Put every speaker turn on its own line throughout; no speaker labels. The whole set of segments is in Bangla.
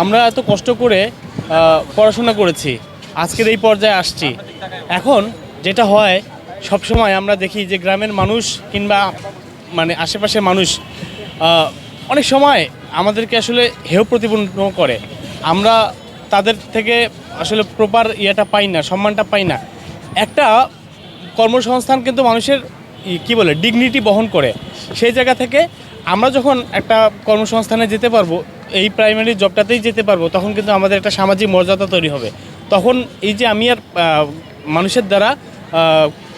আমরা এত কষ্ট করে পড়াশোনা করেছি, আজকের এই পর্যায়ে আসছি। এখন যেটা হয় সব সময় আমরা দেখি যে গ্রামের মানুষ কিংবা মানে আশেপাশের মানুষ অনেক সময় আমাদেরকে আসলে হেয় প্রতিপন্ন করে। আমরা তাদের থেকে আসলে প্রপার ইয়েটা পাই না, সম্মানটা পাই না। একটা কর্মসংস্থান কিন্তু মানুষের কি বলে ডিগনিটি বহন করে। সেই জায়গা থেকে আমরা যখন একটা কর্মসংস্থানে যেতে পারব এই প্রাইমারি জবটাতেই যেতে পারব, তখন কিন্তু আমাদের একটা সামাজিক মর্যাদা তৈরি হবে। তখন এই যে আমি আর মানুষের দ্বারা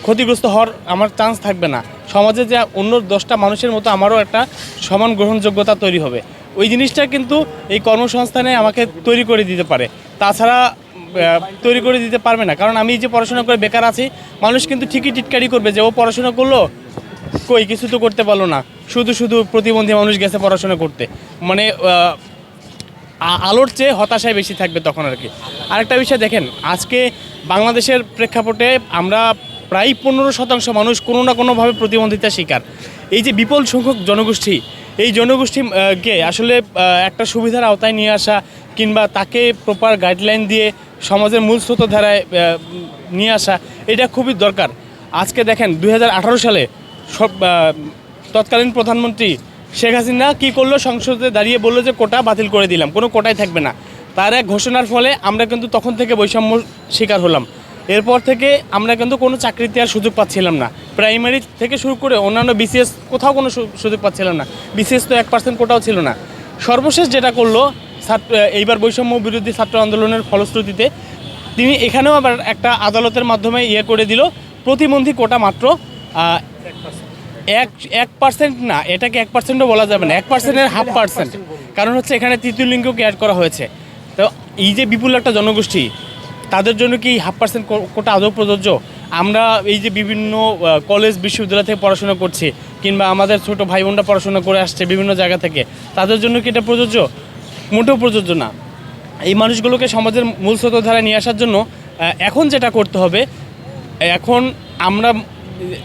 ক্ষতিগ্রস্ত হওয়ার আমার চান্স থাকবে না। সমাজে যে অন্য দশটা মানুষের মতো আমারও একটা সমান গ্রহণযোগ্যতা তৈরি হবে। ওই জিনিসটা কিন্তু এই কর্মসংস্থানে আমাকে তৈরি করে দিতে পারে। তাছাড়া তৈরি করে দিতে পারবে না। কারণ আমি যে পড়াশোনা করে বেকার আছি, মানুষ কিন্তু ঠিকই টিটকারি করবে যে, ও পড়াশোনা করল কই? কিছু তো করতে পারল না। শুধু শুধু প্রতিবন্ধী মানুষ গেছে পড়াশোনা করতে। মানে আলোর চেয়ে হতাশায় বেশি থাকবে তখন আর কি। আরেকটা বিষয় দেখেন আজকে বাংলাদেশের প্রেক্ষাপটে আমরা প্রায় পনেরো শতাংশ মানুষ কোনো না কোনোভাবে প্রতিবন্ধিতার শিকার। এই যে বিপুল সংখ্যক জনগোষ্ঠী এই জনগোষ্ঠীকে আসলে একটা সুবিধার আওতায় নিয়ে আসা কিংবা তাকে প্রপার গাইডলাইন দিয়ে সমাজের মূল স্রোতধারায় আহ, নিয়ে আসা এটা খুবই দরকার। আজকে দেখেন দু হাজার আঠারো সালে সব তৎকালীন প্রধানমন্ত্রী শেখ হাসিনা কি করল? সংসদে দাঁড়িয়ে বলল যে, কোটা বাতিল করে দিলাম, কোনো কোটাই থাকবে না। তার এক ঘোষণার ফলে আমরা কিন্তু তখন থেকে বৈষম্য শিকার হলাম। এরপর থেকে আমরা কিন্তু কোনো চাকরিতে আর সুযোগ পাচ্ছিলাম না। প্রাইমারি থেকে শুরু করে অন্যান্য বিসিএস কোথাও কোনো সুযোগ পাচ্ছিলাম না। বিসিএস তো এক পার্সেন্ট কোটাও ছিল না। সর্বশেষ যেটা করল, ছাত্র এইবার বৈষম্য বিরোধী ছাত্র আন্দোলনের ফলশ্রুতিতে, তিনি এখানেও আবার একটা আদালতের মাধ্যমে ইয়ে করে দিল। প্রতিবন্ধী কোটা মাত্র এক এক পার্সেন্ট না, এটাকে এক পার্সেন্টও বলা যাবে না, এক পার্সেন্টের হাফ পার্সেন্ট কারণ হচ্ছে এখানে তৃতীয় লিঙ্গকে অ্যাড করা হয়েছে। তো এই যে বিপুল একটা জনগোষ্ঠী, তাদের জন্য কি হাফ পার্সেন্ট কোটা আদৌ প্রযোজ্য? আমরা এই যে বিভিন্ন কলেজ বিশ্ববিদ্যালয় থেকে পড়াশোনা করছি, কিংবা আমাদের ছোট ভাই বোনরা পড়াশোনা করে আসছে বিভিন্ন জায়গা থেকে, তাদের জন্য কি এটা প্রযোজ্য? মোটেও প্রযোজ্য না। এই মানুষগুলোকে সমাজের মূল স্রোতধারায় নিয়ে আসার জন্য এখন যেটা করতে হবে, এখন আমরা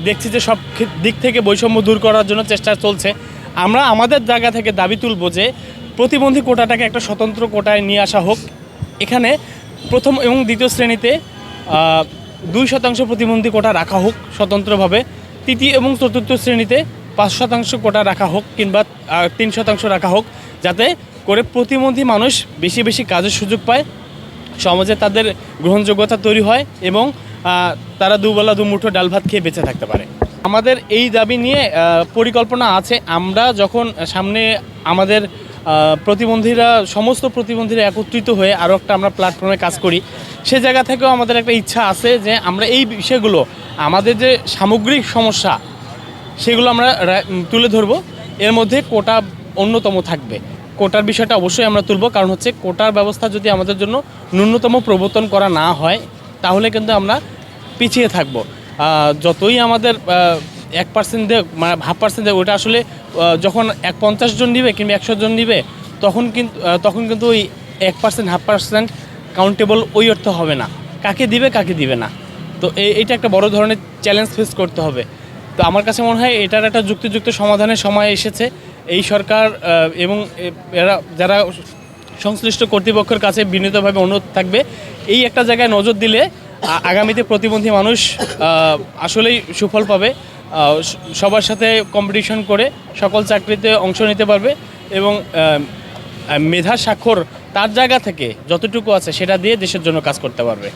দেখছি যে সব দিক থেকে বৈষম্য দূর করার জন্য চেষ্টা চলছে। আমরা আমাদের জায়গা থেকে দাবি তুলব যে প্রতিবন্ধী কোটাটাকে একটা স্বতন্ত্র কোটায় নিয়ে আসা হোক। এখানে প্রথম এবং দ্বিতীয় শ্রেণীতে দুই শতাংশ প্রতিবন্ধী কোটা রাখা হোক স্বতন্ত্রভাবে। তৃতীয় এবং চতুর্থ শ্রেণীতে পাঁচ শতাংশ কোটা রাখা হোক কিংবা তিন শতাংশ রাখা হোক, যাতে করে প্রতিবন্ধী মানুষ বেশি বেশি কাজের সুযোগ পায়। সমাজে তাদের গ্রহণযোগ্যতা তৈরি হয় এবং তারা দুবেলা দুমুঠো ডাল ভাত খেয়ে বেঁচে থাকতে পারে। আমাদের এই দাবি নিয়ে পরিকল্পনা আছে। আমরা যখন সামনে আমাদের প্রতিবন্ধীরা, সমস্ত প্রতিবন্ধীরা একত্রিত হয়ে আরও একটা আমরা প্ল্যাটফর্মে কাজ করি, সে জায়গা থেকেও আমাদের একটা ইচ্ছা আছে যে আমরা এই বিষয়গুলো, আমাদের যে সামগ্রিক সমস্যা, সেগুলো আমরা তুলে ধরবো। এর মধ্যে কোটা অন্যতম থাকবে। কোটার বিষয়টা অবশ্যই আমরা তুলব, কারণ হচ্ছে কোটার ব্যবস্থা যদি আমাদের জন্য ন্যূনতম প্রবর্তন করা না হয়, তাহলে কিন্তু আমরা পিছিয়ে থাকব। যতই আমাদের এক পার্সেন্ট দেয় মানে হাফ পার্সেন্ট দেয় ওটা আসলে যখন এক পঞ্চাশ জন নিবে কিংবা একশো জন নিবে, তখন কিন্তু তখন কিন্তু ওই এক পার্সেন্ট হাফ পার্সেন্ট কাউন্টেবল ওই অর্থ হবে না। কাকে দিবে কাকে দিবে না। তো এই- এইটা একটা বড় ধরনের চ্যালেঞ্জ ফেস করতে হবে। তো আমার কাছে মনে হয় এটার একটা যুক্তিযুক্ত সমাধানের সময় এসেছে। এই সরকার এবং এরা, যারা সংশ্লিষ্ট কর্তৃপক্ষের কাছে বিনীতভাবে অনুরোধ থাকবে, এই একটা জায়গায় নজর দিলে আগামীতে প্রতিবন্ধী মানুষ আসলেই সুফল পাবে। সবার সাথে কম্পিটিশন করে সকল চাকরিতে অংশ নিতে পারবে এবং মেধা স্বাক্ষর তার জায়গা থেকে যতটুকু আছে সেটা দিয়ে দেশের জন্য কাজ করতে পারবে।